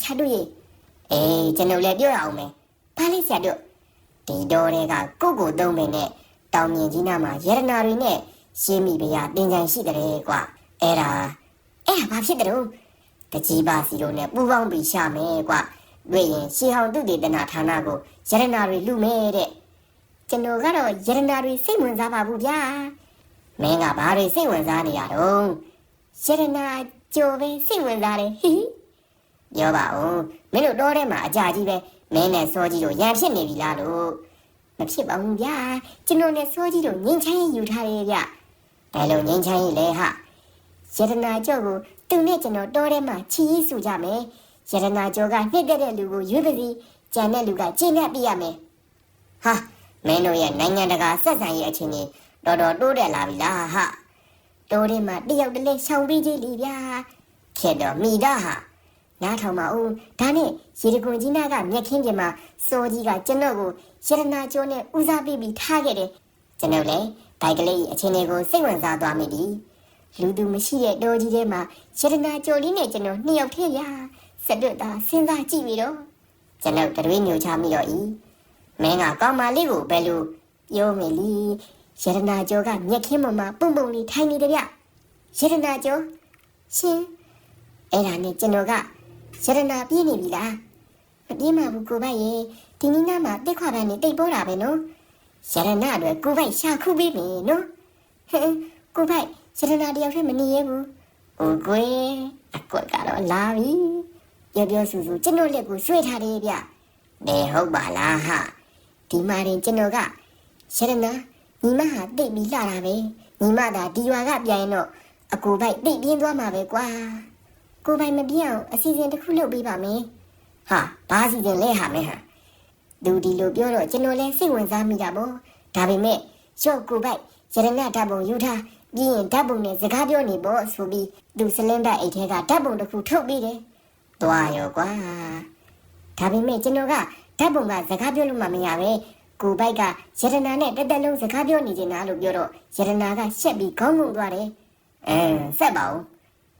ဆရာတို့ရေအေးကျွန်တော်လည်းပြောရအောင်မယ်ဘာလဲဆရာတို့ဒီတော်တွေကကိုယ့်ကိုယ်သုံးပင်နဲ့တောင်မြင်ကြီးနားမှာရတနာတွေနဲ့ရှင်းမိပရတင်ကြံရှိတယ်ကွာအဲ့ဒါအဲ့ဒါဘာဖြစ်တယ်လို့တကြီးပါစီတို့နဲ့ပူပေါင်းပြီးရှာမယ်ကွာတွေ့ရင်ရှေဟောင်သူတေသနာဌာနကိုရတနာတွေလူမယ်တဲ့ကျွန်တော်ကတော့ရတနာတွေစိတ်ဝင်စားပါဘူးဗျာမင်းကဘာတွေစိတ်ဝင်စားနေရတော့ရတနာကြော်ပဲစိတ်ဝင်စားတယ်ဟိဟိ ပြောပါဦးမင်းတို့တော့ထဲမှာအကြာကြီးပဲမင်းနဲ့စောကြီးတို့ရန်ဖြစ်နေပြီလားလို့မဖြစ်ပါဘူးဗျာကျွန်တော်နဲ့စောကြီးတို့ငင်းချမ်းရေးယူထားတယ်ဗျဘယ်လိုငင်းချမ်းရေးလဲဟာယတနာကျော်ကိုသူနဲ့ကျွန်တော်တော့ထဲမှာချီရေးစုကြမယ်ယတနာကျော်ကနှစ်သက်တဲ့လူကိုရွေးပါစီကြံတဲ့လူကကျင့်တတ်ပြရမယ်ဟာမင်းတို့ရဲ့နိုင်ငံတကာဆက်ဆံရေးအခြေအနေတော်တော်တိုးတက်လာပြီလားဟာတိုးထဲမှာတယောက်တစ်လက်ရှောင်ပြီးကြီးလီဗျာခဲ့တော့မိသားဟာ နားထောင်ပါဦးဒါနဲ့ရေတကွန်ကြီးနာကမြက်ခင်းပြင်မှာစောကြီးကကျွန်တော်ကိုရတနာကျော်နဲ့ဦးစားပေးပြီးထားခဲ့တယ်ကျွန်တော်လည်းဘိုက်ကလေးအချင်းလေးကိုစိတ်ဝင်စားသွားမိပြီလူသူမရှိတဲ့တော်ကြီးထဲမှာရတနာကျော်လေးနဲ့ကျွန်တော်နှစ်ယောက်ထဲရစက်တော့သာစဉ်းစားကြည့်ပြီးတော့ကျွန်တော်တရွေးညိုချမိတော့ဤမင်းကကောင်းမလေးကိုဘယ်လိုပြောမိလီရတနာကျော်ကမြက်ခင်းပေါ်မှာပုံပုံလေးထိုင်နေတယ်ဗျရတနာကျော်ရှင်အဲ့ဒါနဲ့ကျွန်တော်က ရတနာပြည့်နေပြီလားမပြေးမှဘူးကိုပိုက်ရေဒီနေ့ညမှာတိတ်ခွာပန်းနေတိတ်ပေါ်တာပဲနော်ရတနာအတွက်ကိုပိုက်ရှာခုပေးပြီနော်ဟင်ကိုပိုက်ရတနာတယောက်တည်းမနေရဘူးဟိုကွယ်အကွက်ကတော့လာပြီပြောပြောဆူဆူကျွန်တော်လက်ကိုရွှေ့ထားတယ်ဗျနေဟုတ်ပါလားဟာဒီမှာရင်ကျွန်တော်ကရတနာညီမဟာတိတ်ပြီးလာတာပဲညီမသာဒီရွာကပြန်ရင်တော့အကိုပိုက်တိတ်ပြင်းသွားမှာပဲကွာ ကိုပိုင်မပြည့်အောင်အစီအစဉ်တစ်ခုလုပ်ပေးပါမယ်။ဟာဘာအစီအစဉ်လဲဟာမဲဟာ။သူဒီလိုပြောတော့ကျွန်တော်လည်းစိတ်ဝင်စားမိတာပေါ့။ဒါပေမဲ့ရော့ကိုပိုင်ရတနာဓာတ်ပုံယူထားပြီးရင်ဓာတ်ပုံနဲ့စကားပြောနေပေါ့ဆိုပြီးသူစလင်းဘတ်အိတ်ထဲကဓာတ်ပုံတစ်ခုထုတ်ပေးတယ်။သွားရောကွာ။ဒါပေမဲ့ကျွန်တော်ကဓာတ်ပုံကစကားပြောလို့မှမရပဲ။ကိုပိုက်ကရတနာနဲ့တက်တက်လုံးစကားပြောနေနေတာလို့ပြောတော့ရတနာကရှက်ပြီးခေါင်းငုံသွားတယ်။အဲဆက်ပါဦး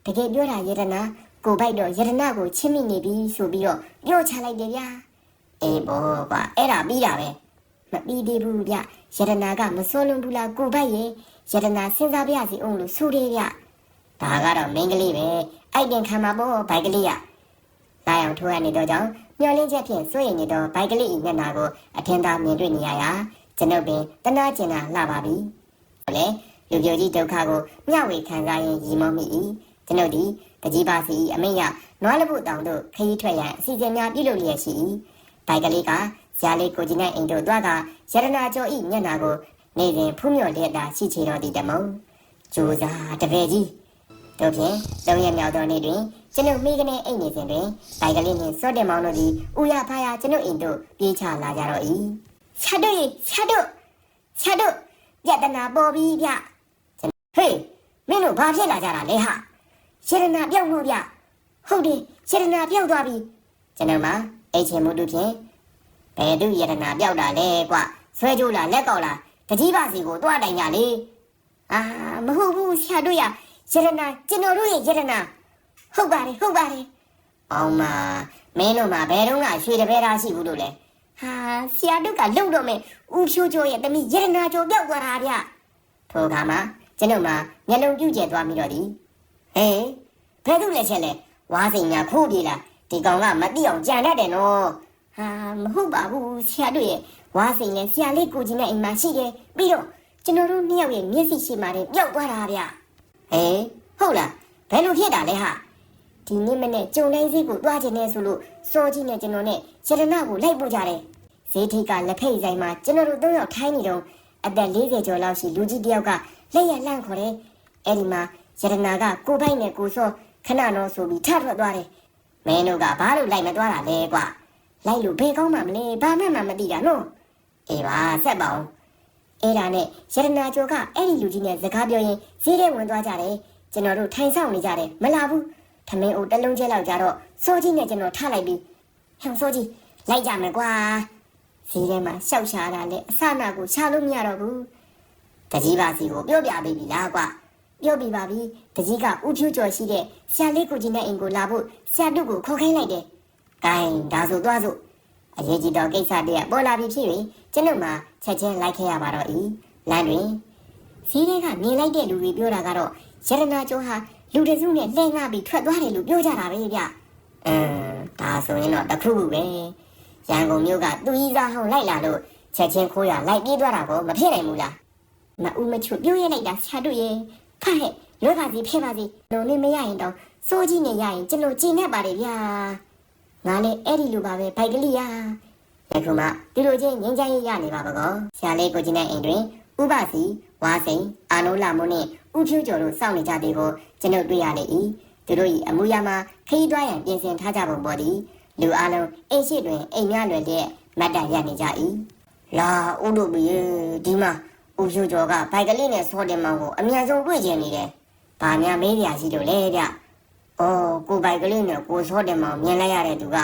တကယ်ပြောတာယတနာကိုပိုက်တော့ယတနာကိုချစ်မိနေပြီဆိုပြီးတော့ပြောချလိုက်တယ်ဗျာအေးဘောကွာအဲ့ဒါပြီးတာပဲမပြီးသေးဘူးဗျယတနာကမစွန့်လွန်ဘူးလားကိုပိုက်ရဲ့ယတနာစဉ်းစားပြရစီအောင်လို့ဆိုတယ်ဗျဒါကတော့မင်းကလေးပဲအိုက်တင်ခံမှာပေါ့ဘိုက်ကလေးရလာအောင်ထိုးရနေတော့ကြောင့်မျောလင်းချက်ဖြင့်စိုးရင်နေတော့ဘိုက်ကလေးဤမျက်နာကိုအထင်သာမြင်တွေ့နေရရာကျွန်ုပ်ပင်တနာကျင်တာလှပါပြီဟုတ်လေလူပြိုကြီးဒုက္ခကိုမျှဝေခံစားရင်ရီမောမိ၏ ကျွန်ုပ်ဒီတကြီးပါစီအမိတ်ရနွားလပုတောင်တို့ခရီးထွက်ရန်အစီအစဉ်များပြုလုပ်လျက်ရှိ၏ဘိုက်ကလေးကဇာလေးကိုကြီးနဲ့အိမ်တို့သွားကရတနာကျော်ဤမျက်နာကိုနေစဉ်ဖူးမြော်လျက်သာရှိချေတော်သည်တမုံကြိုးစားတပည့်ကြီးတို့ဖြင့်သုံးရက်မြောက်သောနေ့တွင်ကျွန်ုပ်မိကနေအိမ်နေစဉ်တွင်ဘိုက်ကလေးနှင့်စောတဲ့မောင်တို့သည်ဥရဖားရကျွန်ုပ်အိမ်တို့ပြေးချလာကြတော့၏ဆက်တို့ရေဆက်တို့ဆက်တို့ပြတနာပေါ်ပြီးဗျဟေးမင်းတို့ဘာဖြစ်လာကြတာလဲဟာ ရှရနာပြောက်လို့ဗျဟုတ်တယ်ရှရနာပြောက်သွားပြီကျွန်တော်မှအိတ်ချင်မှုတို့ဖြင့်ဘယ်သူယရနာပြောက်တာလဲကွဆွဲကြိုးလားလက်ကောက်လားတကြီးပါစီကိုတွားတိုင်ကြလေအာမဟုတ်ဘူးဆရာတို့ရယရနာကျွန်တော်တို့ရဲ့ယရနာဟုတ်ပါတယ်ဟုတ်ပါတယ်အောင်မမင်းတို့မှဘယ်တော့မှရွှေတပည့်သားရှိဘူးလို့လဲဟာဆရာတို့ကလုံတော့မယ်ဦးဖြိုးကျော်ရဲ့တမီးယရနာကျော်ပြောက်သွားတာဗျထိုအခါမှာကျွန်တော်မှမျက်လုံးပြူကျဲသွားပြီးတော့ဒီ ဟေးဘယ်သူလဲချက်လဲဝါးစိန်ညာခိုးပြေးလားဒီကောင်ကမတိအောင်ကြံတတ်တယ်နော်ဟာမဟုတ်ပါဘူးဆရာတို့ရဲ့ဝါးစိန်နဲ့ဆရာလေးကိုကြီးနဲ့အိမ်မှာရှိတယ်ပြီးတော့ကျွန်တော်တို့နှစ်ယောက်ရဲ့မျက်စိရှိမှတင်ပျောက်သွားတာဗျဟေးဟုတ်လားဘယ်လိုဖြစ်တာလဲဟာဒီနေ့မနေ့ကြုံတိုင်းစည်းကိုတွားခြင်းနဲ့ဆိုလို့စောကြီးနဲ့ကျွန်တော်နဲ့ရတနာကိုလိုက်ပို့ကြတယ်ဈေးထိပ်ကလက်ဖိတ်ဆိုင်မှာကျွန်တော်တို့သုံးယောက်ထိုင်းနေတော့အသက်40ကျော်လောက်ရှိလူကြီးတစ်ယောက်ကလက်ရလန့်ခေါ်တယ်အဲ့ဒီမှာ ယရနာကကိုပိုက်နဲ့ကိုစောခဏတော့ဆိုပြီးထထွက်သွားတယ်။မင်းတို့ကဘာလို့လိုက်မသွားတာလဲကွာ။လိုက်လို့ဘယ်ကောင်းမှမလဲဘာမှမမသိတာနော်။အေးပါဆက်ပါအောင်။အဲ့ဒါနဲ့ယရနာကျော်ကအဲ့ဒီလူကြီးနဲ့စကားပြောရင်ဈေးထဲဝင်သွားကြတယ်။ကျွန်တော်တို့ထိုင်ဆောင်နေကြတယ်မလာဘူး။ထမင်းအိုတလုံးကျဲလောက်ကြတော့စောကြီးနဲ့ကျွန်တော်ထလိုက်ပြီးဟမ်စောကြီးလိုက်ကြမယ်ကွာ။ဈေးထဲမှာရှောက်ရှာတာနဲ့အစနာကိုရှာလို့မရတော့ဘူး။တကြီးပါစီကိုပြောပြပေးပြီလားကွာ။ ပြောပြပါပြီတကြီးကဥဖြူကျော်ရှိတဲ့ဆရာလေးကိုကြီးနဲ့အိမ်ကိုလာဖို့ဆရာတို့ကိုခေါ်ခိုင်းလိုက်တယ်။ဂိုင်းဒါဆိုသွားစို့အရေးကြီးတော့ကိစ္စတည်းပေါ်လာပြီဖြစ်ရင်ကျွန်ုပ်မှချက်ချင်းလိုက်ခဲ့ရပါတော့၏လမ်းတွင်ဈေးထဲကမြင်လိုက်တဲ့လူတွေပြောတာကတော့ရတနာကျော်ဟာလူတစုနဲ့လှည့်ငှပြီးထွက်သွားတယ်လို့ပြောကြတာပဲဗျ။အင်းဒါဆိုရင်တော့တခုခုပဲရန်ကုန်မြို့ကသူကြီးစားဟောင်းလိုက်လာလို့ချက်ချင်းခိုးရလိုက်ပြေးသွားတာကိုမဖြစ်နိုင်ဘူးလားမအူးမချွတ်ပြောရလိုက်တာဆရာတို့ရဲ့ ဖဟဲ့လွတ်ပါစီဖဲပါစီလုံးလေးမရရင်တော့စိုးကြီးနဲ့ရရင်ကျွန်တော်ကျင်နေပါတယ်ဗျာငါလည်းအဲ့ဒီလိုပါပဲဘိုက်ကလေးရာယခုမှဒီလိုချင်းငင်းချမ်းရေးရနေပါပကောဆရာလေးကိုကြီးနဲ့အိမ်တွင်ဥပစီဝါစိန်အာနိုးလာမုန်းနဲ့ဥဖြူကျော်တို့စောင့်နေကြသည်ကိုကျွန်ုပ်တွေ့ရလေ၏သူတို့၏အမူအရာမှာခရီးသွားရန်ပြင်ဆင်ထားကြပုံပေါ်သည်လူအလုံးအိမ်ရှိတွင်အိမ်များလွယ်တဲ့မတ်တရနေကြ၏လာဥတို့ဘီဒီမှာ ဥဖြူကျော်ကဘိုက်ကလေးနဲ့စောတင်မောင်ကိုအမြန်ဆုံးတွေ့ကျင်နေတယ်ဘာများမေးပြရှိလို့လဲဗျ။အော်ကိုဘိုက်ကလေးနဲ့ကိုစောတင်မောင်မြင်လိုက်ရတဲ့သူက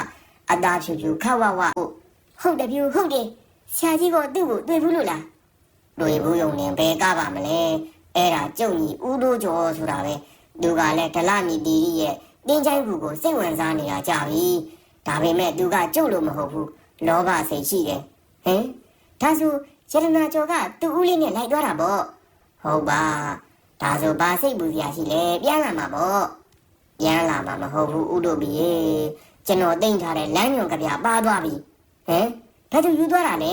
အသားဖြူဖြူခဝဝဟုတ်ဟုတ်တယ်ဖြူဟုတ်တယ်ဆရာကြီးကသူ့ကိုတွေ့ဘူးလို့လားတွေ့ဘူးယုံနေဘယ်ကပါမလဲအဲ့ဒါကျုံကြီးဦးတို့ကျော်ဆိုတာပဲသူကလည်းဒလမီတီရီရဲ့တင်းချိုင်းကူကိုစိတ်ဝင်စားနေတာကြပြီဒါပေမဲ့သူကကျုပ်လို့မဟုတ်ဘူးလောဘစိတ်ရှိတယ်ဟင်ဒါဆို ရတနာကျော်ကသူ့ဦးလေးနဲ့လိုက်သွားတာပေါ့ဟုတ်ပါဒါဆိုဘာစိတ်ပူစရာရှိလဲပြန်လာမှာပေါ့ပြန်လာမှာမဟုတ်ဘူးဦးတို့ဘီရေကျွန်တော်တိတ်ထားတဲ့လမ်းညွန်ကပြပါသွားပြီဟင်ဘာသူယူသွားတာလဲ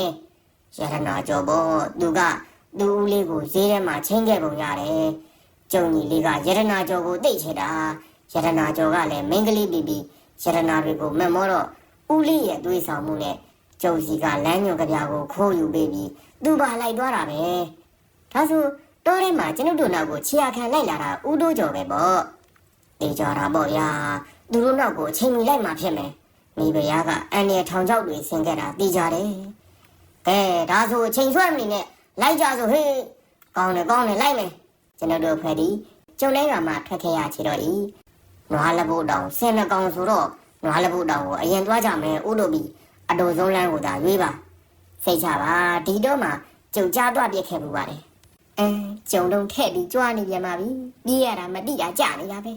ရတနာကျော်ပေါ့သူကသူ့ဦးလေးကိုဈေးထဲမှာချင်းခဲ့ပုံရတယ်ကျုံကြီးလေးကရတနာကျော်ကိုတိတ်ချတာရတနာကျော်ကလည်းမိန်းကလေးပြီးပြီးရတနာတွေကိုမက်မောတော့ဦးလေးရဲ့တွေးဆောင်မှုနဲ့ ကျုံစီကလမ်းညွန်ကပြကိုခိုးယူပေးပြီးသူပါလိုက်သွားတာပဲဒါဆိုတောထဲမှာကျွန်ုပ်တို့နောက်ကိုခြေရခံလိုက်လာတာဦးတို့ကျော်ပဲပေါ့တေးကြတာပေါ့ဗျာသူတို့နောက်ကိုချိန်မီလိုက်မှဖြစ်မယ်မိဖုရားကအန်ရထောင်ချောက်တွေဆင်ခဲ့တာသိကြတယ်ကဲဒါဆိုချိန်ဆွဲမနေနဲ့လိုက်ကြဆိုဟေးကောင်းတယ်ကောင်းတယ်လိုက်မယ်ကျွန်တော်တို့ဖွဲ့ဒီကျုံလဲရွာမှာထွက်ခဲ့ရချေတော့ဤနွားလပုတ်တောင်ဆင်နှကောင်ဆိုတော့နွားလပုတ်တောင်ကိုအရင်သွားကြမယ်ဦးတို့ပြီး အတူဆုံးလမ်းကိုသာရွေးပါစိတ်ချပါဒီတော့မှကြုံကြားသွားပြစ်ခဲ့မှုပါတယ်အဲကြုံတုံထည့်ပြီးကြွားနေပြန်ပါပြီပြေးရတာမတိတာကြာနေတာပဲ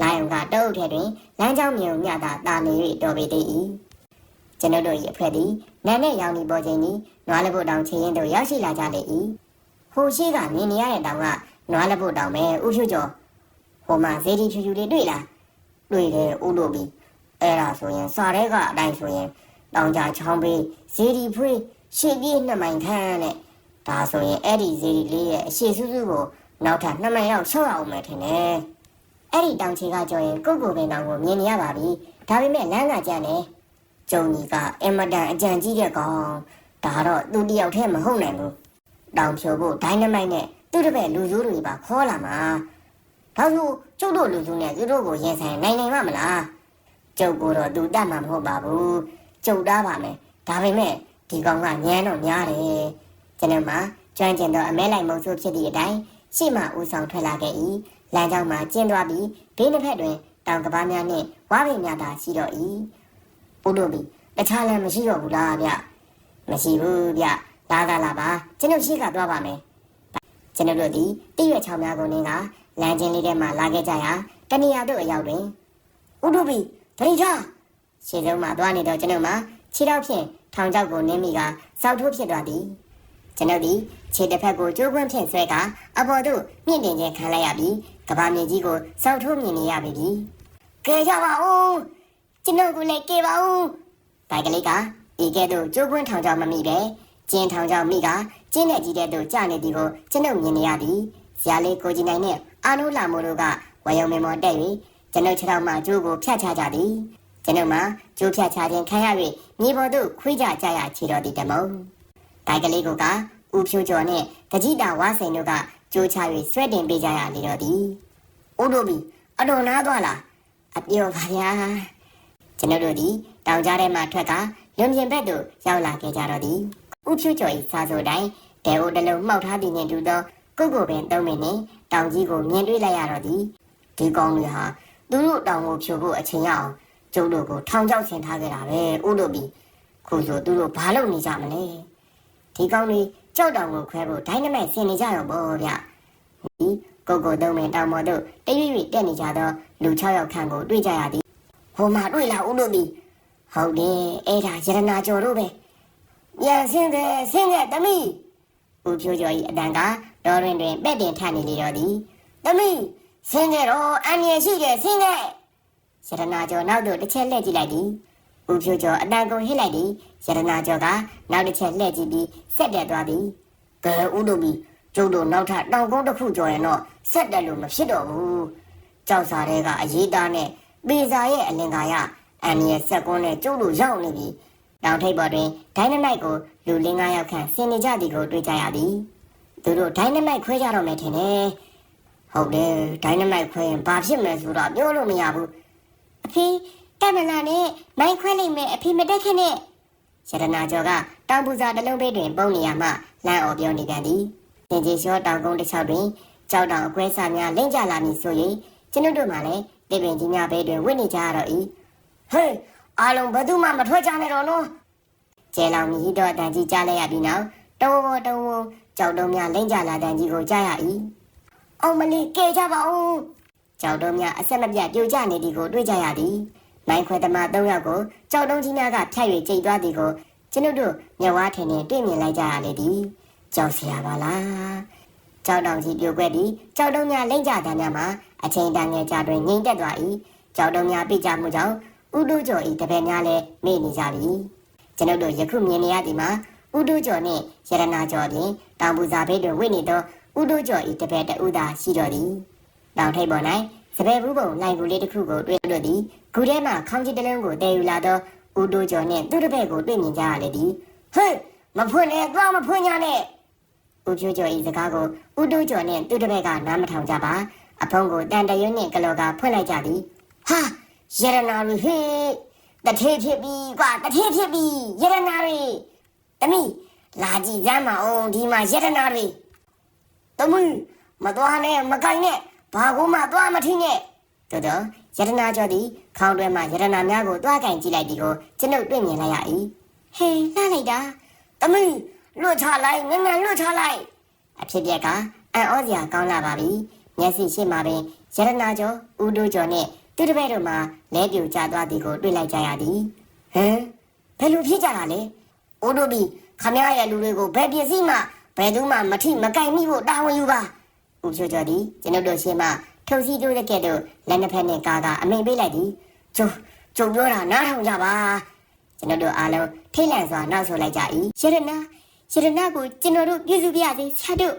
လိုင်ယုံကတုတ်ထဲတွင်လမ်းကြောင်းမြုံမြတာတာနေ၍တော်ပေသေး၏ကျွန်ုပ်တို့၏အဖွဲ့သည်နာနဲ့ရောင်ဒီပေါ်ချိန်သည်နွားလပုတ်တောင်ချင်းရင်တို့ရောက်ရှိလာကြလေ၏ဟိုရှိကမြင်နေရတဲ့တောင်ကနွားလပုတ်တောင်ပဲဥဖြူကျော်ဟိုမှာဇေဒီဖြူဖြူလေးတွေ့လားတွေ့တယ်ဥတို့ပြီအဲ့ဒါဆိုရင်စာရဲကအတိုင်းဆိုရင် တောင်ကြချောင်းပေးဇေဒီဖွေးရှေ့ပြေးနှစ်မိုင်ခန့်နဲ့ဒါဆိုရင်အဲ့ဒီဇီရီလေးရဲ့အရှိစုစုကိုနောက်ထပ်နှစ်မိုင်လောက်ဆော့အောင်မယ်ထင်တယ်။အဲ့ဒီတောင်ချေကကြော်ရင်ကိုကိုပင်တောင်ကိုမြင်နေရပါပြီ။ဒါပေမဲ့လမ်းကကြမ်းတယ်။ကျုံကြီးကအင်မတန်အကြံကြီးတဲ့ကောင်။ဒါတော့သူတယောက်တည်းမဟုတ်နိုင်ဘူး။တောင်ဖြိုဖို့ဒိုင်းနမိုက်နဲ့သူ့တပည့်လူစုတွေပါခေါ်လာမှာ။ဒါဆိုကျုပ်တို့လူစုနဲ့သူတို့ကိုရင်ဆိုင်နိုင်နိုင်မှာမလား။ကျုပ်ကိုတော့သူတတ်မှာမဟုတ်ပါဘူး။ ကျုပ်သားပါမယ်။ဒါပေမဲ့ဒီကောင်ကညမ်းတော့များတယ်။ကျွန်တော်မှကျွမ်းကျင်သောအမဲလိုက်မုံဆိုးဖြစ်သည့်အတိုင်းရှေ့မှဦးဆောင်ထွက်လာခဲ့၏လမ်းကြောင်းမှာကျင်းသွားပြီးဘေးနှစ်ဖက်တွင်တောင်ကပားများနှင့်ဝါးပင်များသာရှိတော့၏ဦးတို့ပြီးတခြားလမ်းမရှိတော့ဘူးလားဗျမရှိဘူးဗျလာကလာပါကျွန်တော်ရှိကသွားပါမယ်ကျွန်တော်တို့သည်တိရွက်ချောင်းများကိုနင်းကလမ်းချင်းလေးထဲမှာလာခဲ့ကြရာတနေရာတို့အရောက်တွင်ဦးတို့ပြီးတတိချ ရှေ့ဆုံးမှာသွားနေတော့ကျွန်တော်မှခြေတော့ဖြင့်ထောင်ချောက်ကိုနင်းမိကစောက်ထိုးဖြစ်သွားသည်ကျွန်ုပ်ဒီခြေတစ်ဖက်ကိုကျိုးပွင့်ဖြင့်ဆွဲကအပေါ်သို့မြင့်တင်ခြင်းခံလိုက်ရပြီးကဘာမြေကြီးကိုစောက်ထိုးမြင်နေရပြီ။ကဲကြပါဦးကျွန်ုပ်ကိုလည်းကဲပါဦး။ဘိုက်ကလေးကဤကဲ့သို့ကျိုးပွင့်ထောင်ကြောင်မမိပဲကျင်းထောင်ကြောင်မိကကျင်းတဲ့ကြီးတဲ့သို့ကျနေသည်ကိုကျွန်ုပ်မြင်နေရသည်။ဇာလေးကိုကြီးနိုင်နဲ့အာနိုးလာမိုးတို့ကဝယုံမင်မော်တက်၍ကျွန်ုပ်ခြေထောက်မှကျိုးကိုဖြတ်ချကြသည်။ ကျွန်ုပ်မှကျိုးဖြတ်ချခြင်းခံရ၍မြေပေါ်သို့ခွေးကြကြရခြေတော်သည်တမုံ။တိုင်ကလေးကဦးဖြိုးကျော်နဲ့တကြီးတာဝါစိန်တို့ကကြိုးချ၍ဆွဲတင်ပေးကြရလေတော့သည်။ဦးတို့ပြီအတော်နာသွားလားအပြောပါဗျာ။ကျွန်တော်တို့ဒီတောင်ကြားထဲမှာထွက်ကလွန်ပြင်ဘက်သို့ရောက်လာခဲ့ကြတော့သည်။ဦးဖြိုးကျော်၏စာဆိုတိုင်းတဲအိုတလုံးမှောက်ထားသည်နှင့်တူသောကုတ်ကိုပင်သုံးမိနှင့်တောင်ကြီးကိုမြင်တွေ့လိုက်ရတော့သည်။ဒီကောင်တွေဟာသူတို့တောင်ကိုဖြိုဖို့အချိန်ရအောင် ကျုပ်တို့ကိုထောင်ချောက်ဆင်ထားခဲ့တာပဲဦးတို့ပြီခုဆိုသူတို့ဘာလုပ်နေကြမလဲ။ဒီကောင်တွေကြောက်တောင်ကိုခွဲဖို့ဒိုင်းနမိုက်ဆင်နေကြရောပေါ့ဗျဒီကိုကိုသုံးပင်တောင်ပေါ်သို့တရွေ့ရွေ့တက်နေကြသောလူ6ယောက်ခန့်ကိုတွေ့ကြရသည်ဟိုမှာတွေ့လာဦးတို့သည်ဟုတ်တယ်အဲ့ဒါရတနာကျော်တို့ပဲပြန်ဆင်းတယ်ဆင်းတဲ့တမီးဦးဖြိုးကျော်၏အတန်ကတော်ရင်တွင်ပဲ့တင်ထနေလေတော့သည်တမီးဆင်းကြတော့အန်ရရှိတယ်ဆင်းကြ ရတနာကျော်နောက်သို့တစ်ချက်လှည့်ကြည့်လိုက်သည်ဦးဖြိုးကျော်အတန်ကုန်ဟစ်လိုက်သည်ရတနာကျော်ကနောက်တစ်ချက်လှည့်ကြည့်ပြီးဆက်တက်သွားသည်ကဲဦးတို့မီကျုပ်တို့နောက်ထပ်တောင်ကုန်းတစ်ခုကျော်ရင်တော့ဆက်တက်လို့မဖြစ်တော့ဘူးကြောက်စားတဲ့ကအရေးသားနဲ့ပေစာရဲ့အလင်္ကာရအန်ရဲ့ဆက်ကွန်းနဲ့ကျုပ်တို့ရောက်နေပြီတောင်ထိပ်ပေါ်တွင်ဒိုင်းနမိုက်ကိုလူလင်းကားယောက်ခန့်ဆင်နေကြသည်ကိုတွေ့ကြရသည်သူတို့ဒိုင်းနမိုက်ခွဲကြတော့မယ်ထင်တယ်ဟုတ်တယ်ဒိုင်းနမိုက်ခွဲရင်ဘာဖြစ်မလဲဆိုတော့ပြောလို့မရဘူး အဖေတက်မလာနဲ့မိုင်းခွဲလိုက်မယ်အဖေမတက်ခနဲ့ရတနာကျော်ကတောင်ပူစာတစ်လုံးပေးတွင် ပုံနေရမှလမ်းအော်ပြောနေပြန်သည်တင်ကြီးလျှောတောင်ကုန်းတစ်ချောက်တွင်ကြောက်တောင်အကွဲစားများလိမ့်ကြလာမည်ဆိုရင်ကျွန်ုပ်တို့မှလည်းတေပင်ကြီးများဘေးတွင်ဝင့်နေကြရတော့၏ဟေးအားလုံးဘယ်သူမှမထွက်ကြနဲ့တော့နော်ကျဲလောင်မြည်တော့အတန်ကြီးကြားလိုက်ရပြီးနောက်တုံးဝတုံးဝကြောက်တုံးများလိမ့်ကြလာတဲ့ကြီးကိုကြားရ၏အောင်မလေးကဲကြပါဦး ကြောက်တုံးများအဆက်မပြတ်ပြိုကျနေသည်ကိုတွေ့ကြရသည်မိုင်းခွဲသမား၃ယောက်ကိုကြောက်တုံးကြီးများကဖြတ်၍ကြိတ်သွားသည်ကိုကျွန်ုပ်တို့မျက်ဝါးထင်ထင်တွေ့မြင်လိုက်ကြရလေသည်ကြောက်စရာပါလားကြောက်တောင်ကြီးပြိုကွက်ပြီးကြောက်တုံးများလိမ့်ကြတဲ့ညမှာအချိန်တန်ငယ်ကြတွင်ငိမ့်သက်သွား၏ကြောက်တုံးများပြိကျမှုကြောင့်ဥဒုကျော်၏တပည့်များလည်းမေ့နေကြပြီကျွန်ုပ်တို့ယခုမြင်နေရသည်မှာဥဒုကျော်နှင့်ရတနာကျော်ဖြင့်တောင်ပူဇာဘေးတွင်ဝိနေသောဥဒုကျော်၏တပည့်တဦးသာရှိတော်သည် တောင်ထိပ်ပေါ်၌စပယ်ဘူးပုံလိုင်ကူလေးတစ်ခုကိုတွေ့လို့သည်ဂူထဲမှခေါင်းကြီးတစ်လုံးကိုတည်ယူလာသောဥဒုကျော်နှင့်သူ့တပည့်ကိုတွေ့မြင်ကြရလေသည်ဟဲ့မဖွင့်နဲ့သွားမဖွင့်ညာနဲ့ဦးဖြိုးကျော်၏စကားကိုဥဒုကျော်နှင့်သူ့တပည့်ကနားမထောင်ကြပါအဖုံးကိုတန်တရွနှင့်ကလော်ကဖွင့်လိုက်ကြသည်ဟာရတနာရီဟေးတထေးဖြစ်ပြီကွာတထေးဖြစ်ပြီရတနာရီတမီလာကြည့်စမ်းမအောင်ဒီမှာရတနာရီတမီမသွားနဲ့မကင်နဲ့ ဘာကူမှသွားမထီးနဲ့တော်တော်ရတနာကျော်သည်ခေါင်းတွဲမှရတနာများကိုသွားကင်ကြည့်လိုက်သည်ကိုကျွန်ုပ်တွေ့မြင်လိုက်ရ၏ဟေးလှလိုက်တာတမီလွတ်ချလိုက်ငငယ်လွတ်ချလိုက်အဖြစ်ပြက်ကအံ့ဩစရာကောင်းလာပါပြီမျက်စိရှိမှပင်ရတနာကျော်ဦးတို့ကျော်နဲ့သူတပည့်တို့မှလဲပြူကျသွားသည်ကိုတွေ့လိုက်ကြရသည်ဟမ်ဘယ်လိုဖြစ်ကြတာလဲဦးတို့ပြီးခမရရဲ့လူတွေကိုဘယ်ပစ္စည်းမှဘယ်သူမှမထိမကင်မိဖို့တာဝန်ယူပါ ဦးချိုကျော်သည်ကျွန်ုပ်တို့ရှင်းမှထုတ်စီတို့တဲ့ကဲ့သို့လက်နှစ်ဖက်နဲ့ကာကအမိန်ပေးလိုက်သည်ကျုံကျုံပြောတာနားထောင်ကြပါကျွန်တော်တို့အားလုံးထိတ်လန့်စွာနောက်ဆိုလိုက်ကြ၏ရတနာရတနာကိုကျွန်တော်တို့ပြုစုပြရစေဆရာတို့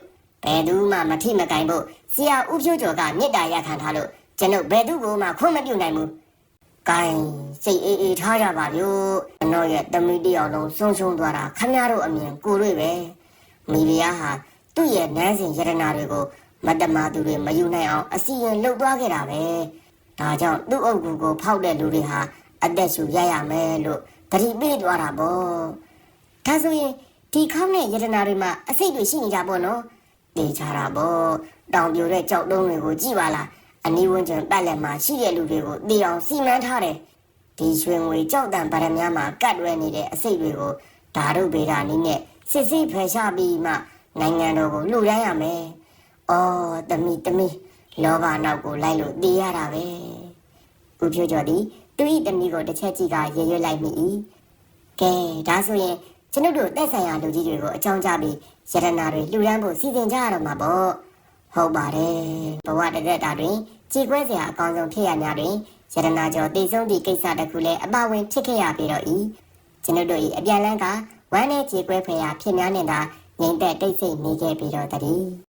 ဘယ်သူမှမထိမကင်ဖို့ဆရာဦးဖြိုးကျော်ကမေတ္တာရခံထားလို့ကျွန်ုပ်ဘယ်သူ့ကိုမှခွင့်မပြုနိုင်ဘူး။ကိုင်းစိတ်အေးအေးထားကြပါလို့ကျွန်တော်ရဲ့တမီတယောက်လုံးဆုံးရှုံးသွားတာခင်ဗျားတို့အမြင်ကိုတွေ့ပဲ။မိဖုရားဟာသူ့ရဲ့နန်းစဉ်ယတနာတွေကို မတမာသူတွေမယူနိုင်အောင်အစီရင်လှုပ်သွားခဲ့တာပဲ။ဒါကြောင့်သူ့အုပ်ကူကိုဖောက်တဲ့လူတွေဟာအသက်ရှူရရမယ်လို့တတိပေးသွားတာပေါ့။ဒါဆိုရင်ဒီခေါင်းနဲ့ယတနာတွေမှာအစိတ်တွေရှိနေကြပေါ့နော်။တေချာတာပေါ့။တောင်ပြိုတဲ့ကြောက်တုံးတွေကိုကြည့်ပါလား။အနီးဝန်းကျင်ပတ်လက်မှာရှိတဲ့လူတွေကိုတေအောင်စီမံထားတယ်။ဒီရွှေငွေကြောက်တံဗရမများမှာကတ်ရွဲနေတဲ့အစိတ်တွေကိုဓာတုဗေဒနည်းနဲ့စစ်စစ်ဖယ်ရှားပြီးမှနိုင်ငံတော်ကိုလှူဒန်းရမယ်။ အော်တမီတမီလောဘနောက်ကိုလိုက်လို့တေးရတာပဲ။ဦးဖြိုးကျော်သည်သူ၏တမီကိုတစ်ချက်ကြည့်ကရေရွတ်လိုက်မိ၏။ကဲဒါဆိုရင်ကျွန်ုပ်တို့တက်ဆိုင်ရာလူကြီးတွေကိုအကြောင်းကြားပြီးယတနာတွေလှူဒန်းဖို့စီစဉ်ကြရတော့မှာပေါ့။ဟုတ်ပါတယ်ဘဝတစ်သက်တာတွင်ကြည်ကွဲစရာအကောင်းဆုံးဖြစ်ရများတွင်ယတနာကျော်တည်ဆုံးသည့်ကိစ္စတစ်ခုလည်းအပဝင်ဖြစ်ခဲ့ရပြီတော့ဤကျွန်ုပ်တို့၏အပြန်လန်းကဝမ်းနဲ့ကြည်ကွဲဖွယ်ရာဖြစ်များနေတာငြိမ်သက်တိတ်ဆိတ်နေခဲ့ပြီးတော့တည်း